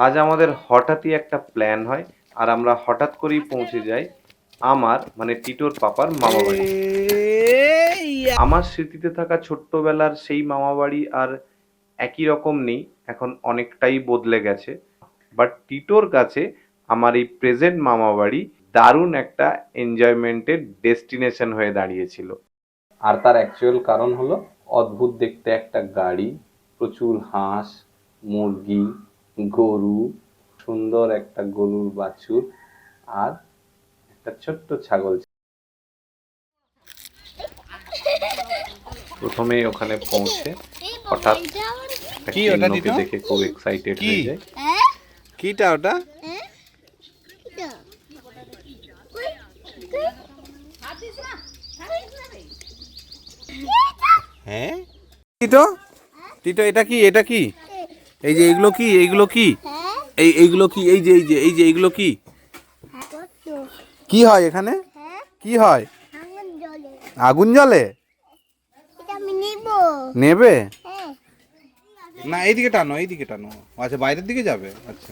আজ আমাদের হঠাৎই একটা প্ল্যান হয়, আর আমরা হঠাৎ করেই পৌঁছে যাই আমার মানে টিটোর পাপার মামা বাড়ি। আমার স্মৃতিতে থাকা ছোট্টবেলার সেই মামা বাড়ি আর একই রকম নেই এখন অনেকটাই বদলে গেছে বাট টিটোর কাছে আমার এই প্রেজেন্ট মামা বাড়ি দারুণ একটা এনজয়মেন্টের ডেস্টিনেশন হয়ে দাঁড়িয়েছিল আর তার অ্যাকচুয়াল কারণ হলো অদ্ভুত দেখতে একটা গাড়ি প্রচুর হাঁস মুরগি গরু সুন্দর একটা গরুর বাছুর আর একটা ছোট্ট ছাগল। প্রথমে ওখানে পৌঁছে হঠাৎ কি ওটা দেখে খুব এক্সাইটেড? হয়ে যায়। কিটা ওটা? হ্যাঁ? টিটো টিটো এটা কি? এটা কি? এই যে এইগুলো কি? এইগুলো কি? এই এইগুলো কি? এই যে এই যে এই যে এইগুলো কি? কি হয় এখানে? কি হয়? আগুন জ্বলে। নেবে। না এইদিকে টানো এইদিকে টানো। আচ্ছা বাইরের দিকে যাবে? আচ্ছা।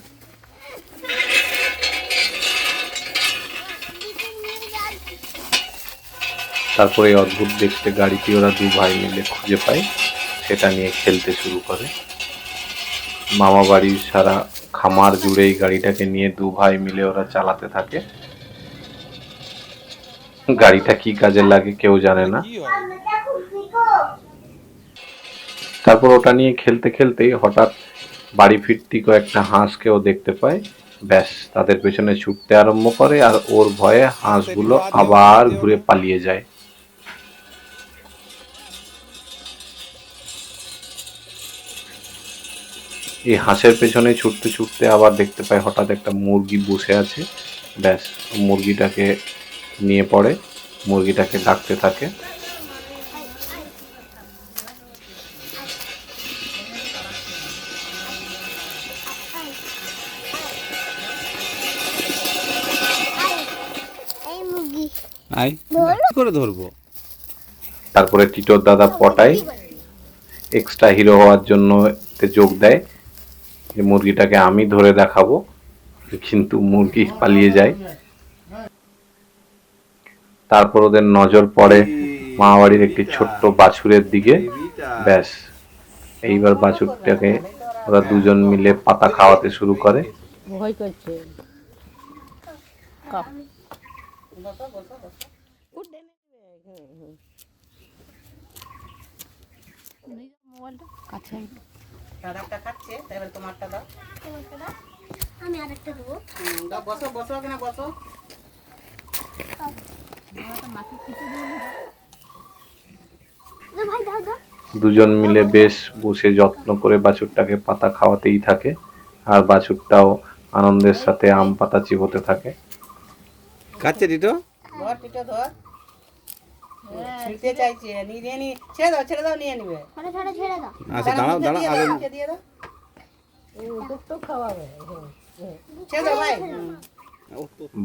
তারপরে এই অদ্ভুত দেখতে গাড়িটি ওরা দু ভাই মিলে খুঁজে পায়। সেটা নিয়ে খেলতে শুরু করে। মামা বাড়ির সারা খামার জুড়ে এই গাড়িটাকে নিয়ে দু ভাই মিলে ওরা চালাতে থাকে। গাড়িটা কি কাজে লাগে কেউ জানে না। তারপর ওটা নিয়ে খেলতে খেলতেই হঠাৎ বাড়ি ফিরতি কয়েকটা হাঁসকেও দেখতে পায়। ব্যাস, তাদের পেছনে ছুটতে আরম্ভ করে আর ওর ভয়ে হাঁসগুলো আবার ঘুরে পালিয়ে যায়। এই হাঁসের পেছনে ছুটতে ছুটতে আবার দেখতে পাই হঠাৎ একটা মুরগি বসে আছে। ব্যাস মুরগিটাকে নিয়ে পড়ে মুরগিটাকে ডাকতে থাকে। এই মুরগি আই কি করে ধরবো? তারপরে টিটোর দাদা পটায় এক্সট্রা হিরো হওয়ার জন্য যোগ দেয়। যে মুরগিটাকে আমি ধরে দেখাবো কিন্তু মুরগি পালিয়ে যায়। তারপর ওদের নজর পড়ে মামাবাড়ির একটি ছোট্ট বাছুরের দিকে। ব্যাস এইবার বাছুরটাকে ওরা দুজন মিলে পাতা খাওয়াতে শুরু করে। ভয় করছে। কাপ। দাদারটা খাচ্ছে এবার তোমারটা দাও। আমি আরেকটা দেবো। দাও বসো বসো ওখানে বসো। দে ভাই দাও দাও। দুজন মিলে বেশ বসে যত্ন করে বাছুরটাকে পাতা খাওয়াতেই থাকে আর বাছুরটাও আনন্দের সাথে আম পাতা চিবোতে থাকে। খাচ্ছে টিটো? ধর টিটো ধর। ছিঁড়তে চাইছে। নিয়ে ছেড়ে দাও ছেড়ে দাও নিয়ে নিবে। দাও। আচ্ছা দাঁড়াও দাঁড়াও আগে দিয়ে দাও। ছেড়ে দাও ভাই।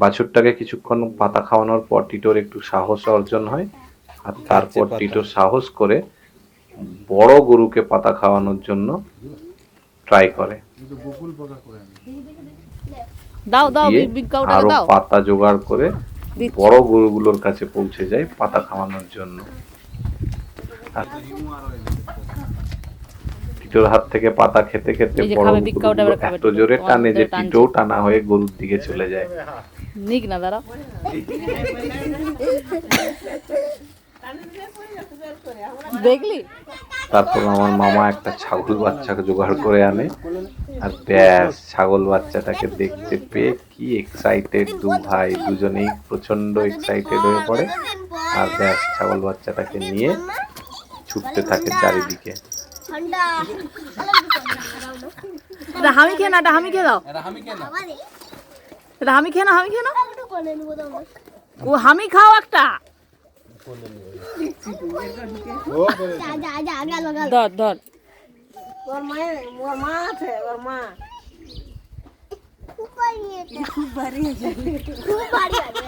বাছুরটাকে কিছুক্ষণ পাতা খাওয়ানোর পর টিটোর একটু সাহস অর্জন হয়। আর তারপর পাতা। টিটো সাহস করে বড় গরুকে পাতা খাওয়ানোর জন্য ট্রাই করে। দাও দাও দিয়ে বিগ কাউটা আরও দাও। পাতা জোগাড় করে। বড় গরুগুলোর কাছে পৌঁছে যায় পাতা খাওয়ানোর জন্য। পিটোর টিটোর হাত থেকে পাতা খেতে খেতে বড় এত জোরে টানে যে ধরে টানা হয়ে গরুর দিকে চলে যায়। নিক না দাঁড়াও। দেখলি? তারপর আমার মামা একটা ছাগল বাচ্চাকে জোগাড় করে আনে। আর ব্যাস ছাগল বাচ্চাটাকে দেখতে পেয়ে কি এক্সাইটেড দু ভাই দুজনেই প্রচণ্ড এক্সাইটেড হয়ে পড়ে। আর ব্যাস ছাগল বাচ্চাটাকে নিয়ে ছুটতে থাকে চারিদিকে। এটা হামি খেয়ে না এটা হামি খেয়ে দাও এটা হামি খেয়ে না হামি খেয়ে না ও হামি খাও একটা। ধর ধর। ওর মায়ের ওর মা আছে ওর মা। খুব বাড়ি খুব বাড়ি খুব বাড়ি আছে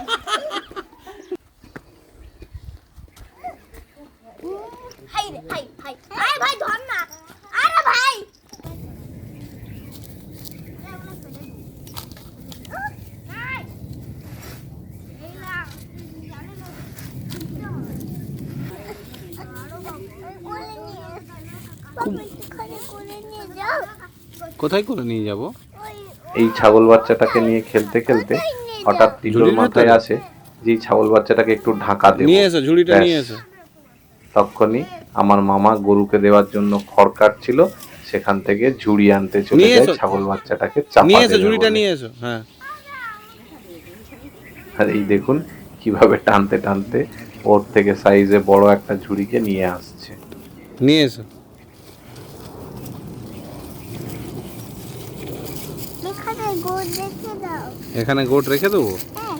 হাই রে হাই হাই আরে ভাই ধর না আরে ভাই কোথায় করে নিয়ে যাব? এই ছাগল বাচ্চাটাকে নিয়ে খেলতে খেলতে হঠাৎ টিটোর মাথায় আসে যে ছাগল বাচ্চাটাকে একটু ঢাকা দেবো। নিয়ে এসো ঝুড়িটা নিয়ে এসো। তখনই আমার মামা গরুকে দেওয়ার জন্য খড় কাটছিল সেখান থেকে ঝুড়ি আনতে চলে যায় ছাগল বাচ্চাটাকে চাপা নিয়ে এসো ঝুড়িটা নিয়ে এসো হ্যাঁ। আর এই দেখুন কীভাবে টানতে টানতে ওর থেকে সাইজে বড় একটা ঝুড়িকে নিয়ে আসছে। নিয়ে এসো এখানে গোল রেখে দাও এখানে গোট রেখে দেবো? হ্যাঁ।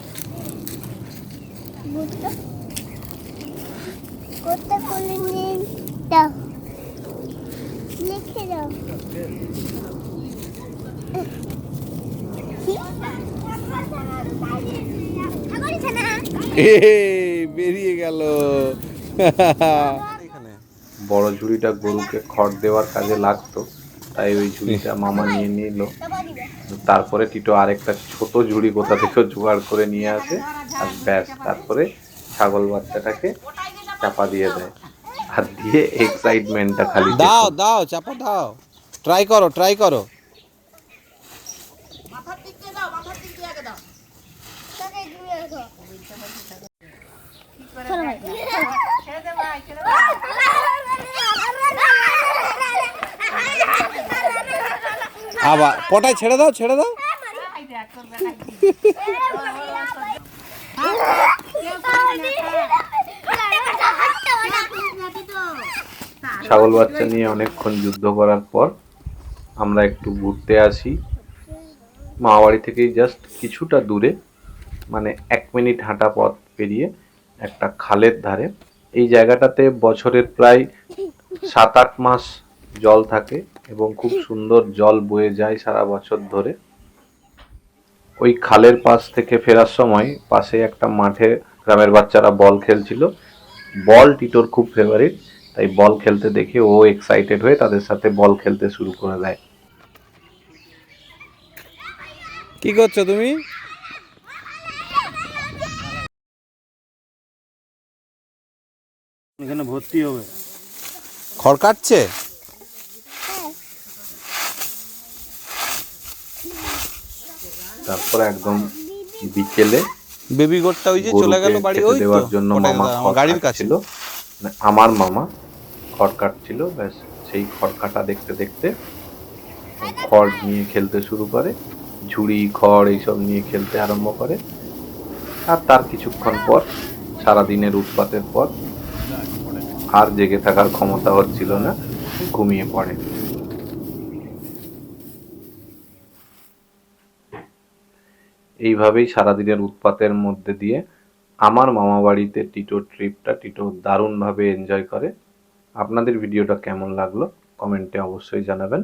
বেরিয়ে গেল। বড় ঝুড়িটা গরুকে খড় দেওয়ার কাজে লাগতো তাই ওই ঝুড়িটা মামা নিয়ে নিল। তারপরে টিটো আরেকটা ছোট ঝুড়ি কোথা থেকে জোগাড় করে নিয়ে আসে আর ব্যাস তারপরে ছাগল বাচ্চাটাকে চাপা দিয়ে দেয়। আর দিয়ে এক্সাইটমেন্টটা খালি দাও দাও চাপা দাও। ট্রাই করো ট্রাই করো। ছেড়ে দে ভাই ছেড়ে দে আবার পটায় ছেড়ে দাও ছেড়ে দাও। ছাগল বাচ্চা নিয়ে অনেকক্ষণ যুদ্ধ করার পর আমরা একটু ঘুরতে আসি। মামাবাড়ি থেকেই জাস্ট কিছুটা দূরে মানে এক মিনিট হাঁটা পথ পেরিয়ে একটা খালের ধারে। এই জায়গাটাতে বছরের প্রায় সাত আট মাস জল থাকে এবং খুব সুন্দর জল বয়ে যায় সারা বছর ধরে। ওই খালের পাশ থেকে ফেরার সময় পাশে একটা মাঠে গ্রামের বাচ্চারা বল খেলছিল। বল টিটোর খুব ফেভারিট তাই বল খেলতে দেখে ও এক্সাইটেড হয়ে তাদের সাথে বল খেলতে শুরু করে দেয়। কি করছ তুমি? এখানে ভর্তি হবে। খড় কাটছে? তারপরে একদম বিকেলে বেবি গোটটা ওই যে চলে গেল বাড়ি ওই তো দেওয়ার জন্য মামা গাড়ির কাছে। কাটছিল মানে আমার মামা খড় কাটছিল ব্যাস সেই খড় কাটা দেখতে দেখতে খড় নিয়ে খেলতে শুরু করে ঝুড়ি খড় এইসব নিয়ে খেলতে আরম্ভ করে। আর তার কিছুক্ষণ পর সারাদিনের উৎপাতের পর আর জেগে থাকার ক্ষমতা হচ্ছিল না ঘুমিয়ে পড়ে। এইভাবেই সারাদিনের উৎপাতের মধ্যে দিয়ে আমার মামা বাড়িতে টিটো ট্রিপটা টিটো দারুণভাবে এনজয় করে। আপনাদের ভিডিওটা কেমন লাগল? কমেন্টে অবশ্যই জানাবেন।